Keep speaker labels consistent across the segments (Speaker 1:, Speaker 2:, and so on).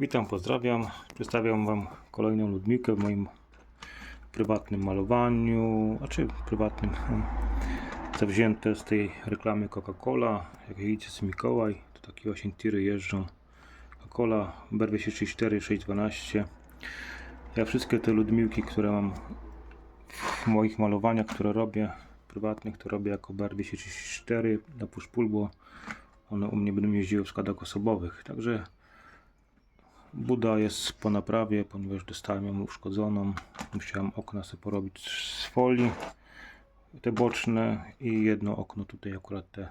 Speaker 1: Witam, pozdrawiam. Przedstawiam Wam kolejną ludmikę w moim prywatnym malowaniu, a czy prywatnym, zawzięte z tej reklamy Coca-Cola. Jak widzicie, z Mikołaj, to takie właśnie tiry jeżdżą. Coca-Cola, BR234, 612. Ja wszystkie te ludmiłki, które mam w moich malowaniach, które robię, prywatnych, to robię jako BR234 na push-pull, bo one u mnie będą jeździły w składach osobowych. Także Buda jest po naprawie, ponieważ dostałem ją uszkodzoną. Musiałem okna sobie porobić z folii, te boczne i jedno okno tutaj akurat te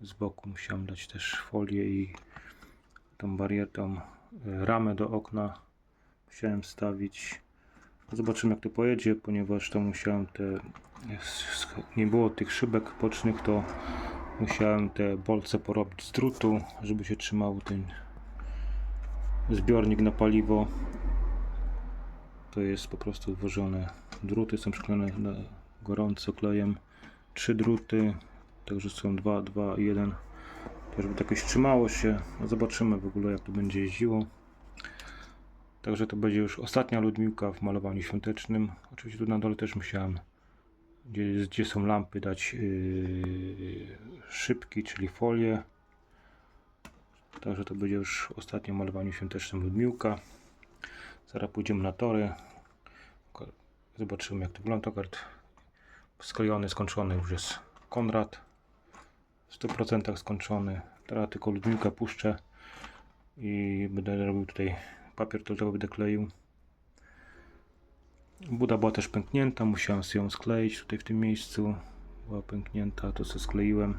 Speaker 1: z boku musiałem dać też folię i tą barietą e, ramę do okna musiałem wstawić. Zobaczymy jak to pojedzie, ponieważ to musiałem te nie było tych szybek bocznych, to musiałem te bolce porobić z drutu, żeby się trzymał ten zbiornik na paliwo. To jest po prostu włożone druty, są przyklejone gorąco klejem. Trzy druty, także są dwa, dwa i jeden. To żeby to jakoś trzymało się. No zobaczymy w ogóle jak to będzie jeździło. Także to będzie już ostatnia ludmiłka w malowaniu świątecznym. Oczywiście tu na dole też musiałem, gdzie, gdzie są lampy, dać yy, szybki, czyli folię. Także to będzie już ostatnie malowanie świątecznym Ludmiłka. Zaraz pójdziemy na tory. Zobaczymy jak to wygląda. Kart sklejony, skończony już jest Konrad. W 100% skończony. Teraz tylko Ludmiłkę puszczę i będę robił tutaj papier toaletowy będę kleił. Buda była też pęknięta, musiałem ją skleić tutaj w tym miejscu. Była pęknięta, to sobie skleiłem.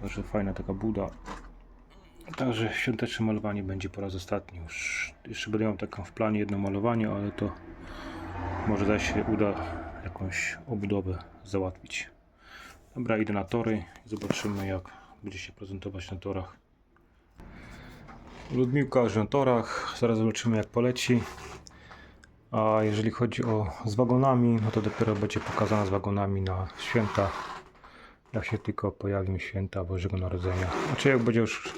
Speaker 1: Także fajna taka buda. Także świąteczne malowanie będzie po raz ostatni już. Jeszcze będę miał taką w planie jedno malowanie, ale to może zaś się uda jakąś obudowę załatwić. Dobra, idę na tory i zobaczymy jak będzie się prezentować na torach. Ludmiłka już na torach, zaraz zobaczymy jak poleci. A jeżeli chodzi o z wagonami, no to dopiero będzie pokazana z wagonami na święta. Jak się tylko pojawią święta Bożego Narodzenia. Znaczy jak będzie już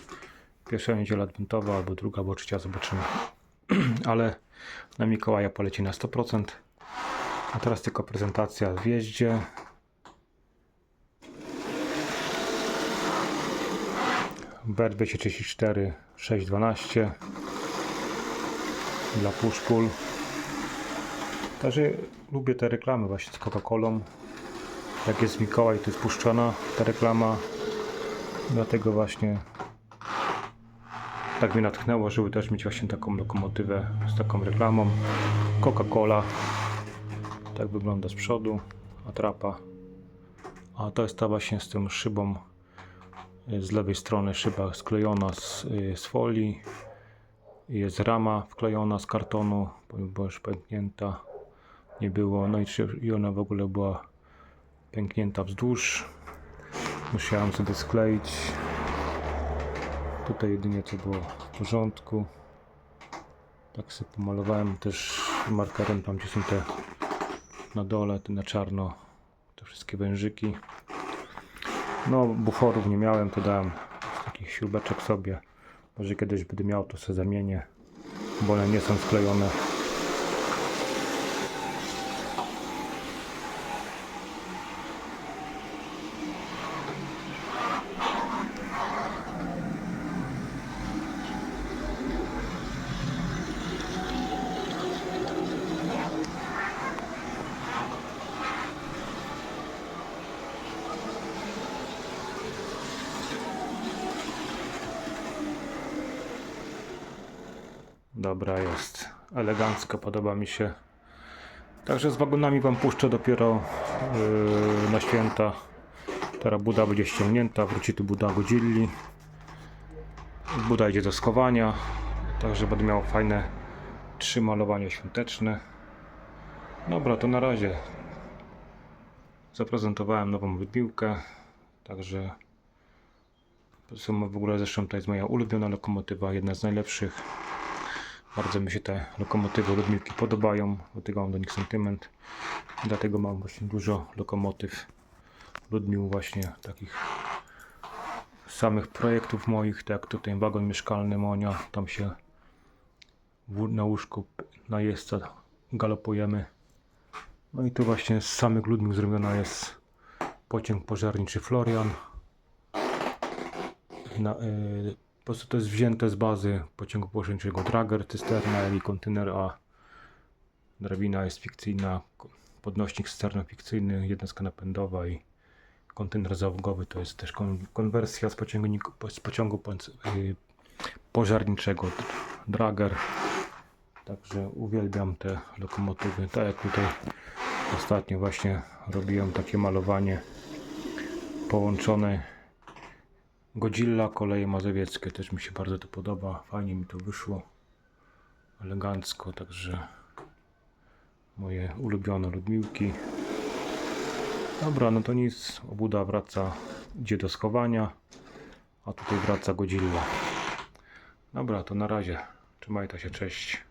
Speaker 1: pierwsza niedziela adwentowa, albo druga, albo trzecia, zobaczymy. Ale na Mikołaja poleci na 100%. A teraz tylko prezentacja w jeździe. BR234 612 dla push-pull. Także lubię te reklamy właśnie z Coca-Colą. Jak jest Mikołaj, to jest puszczona ta reklama. Dlatego właśnie tak mnie natchnęło, żeby też mieć właśnie taką lokomotywę z taką reklamą. Coca-Cola. Tak wygląda z przodu. Atrapa. A to jest ta właśnie z tą szybą y, z lewej strony szyba sklejona z, y, z folii. Jest rama wklejona z kartonu, bo już pęknięta nie było. No i, i ona w ogóle była pęknięta wzdłuż. Musiałem sobie skleić. Tutaj jedynie co było w porządku. Tak sobie pomalowałem też markerem tam gdzie są te na dole, te na czarno, te wszystkie wężyki. No buforów nie miałem, to dałem takich śrubeczek sobie. Może kiedyś będę miał, to sobie zamienię, bo one nie są sklejone. Dobra jest, elegancko, podoba mi się. Także z wagonami Wam puszczę dopiero yy, na święta. Teraz Buda będzie ściągnięta, wróci tu Buda Godzilli. Buda idzie do skowania, także będę miał fajne trzy malowania świąteczne. Dobra, to na razie. Zaprezentowałem nową wypiłkę, także to są w ogóle zresztą to jest moja ulubiona lokomotywa, jedna z najlepszych. Bardzo mi się te lokomotywy Ludmiłki podobają, dlatego mam do nich sentyment. Dlatego mam właśnie dużo lokomotyw Ludmił właśnie takich samych projektów moich, tak jak tutaj wagon mieszkalny Monia, tam się na łóżku na jeźdźca galopujemy. No i tu właśnie z samych ludnych zrobiona jest pociąg pożarniczy Florian. Na, y, po prostu to jest wzięte z bazy pociągu pożarniczego Drager, cysterna, i kontener A. Drabina jest fikcyjna, podnośnik cysterna fikcyjny, jednostka napędowa i kontener załogowy to jest też kon, konwersja z pociągu, z pociągu y, pożarniczego Drager. Także uwielbiam te lokomotywy. Tak jak tutaj ostatnio właśnie robiłem takie malowanie połączone Godzilla, koleje mazowieckie. Też mi się bardzo to podoba. Fajnie mi to wyszło. Elegancko, także moje ulubione Ludmiłki. Dobra, no to nic. Obuda wraca, idzie do schowania, a tutaj wraca Godzilla. Dobra, to na razie. Trzymajcie się, cześć.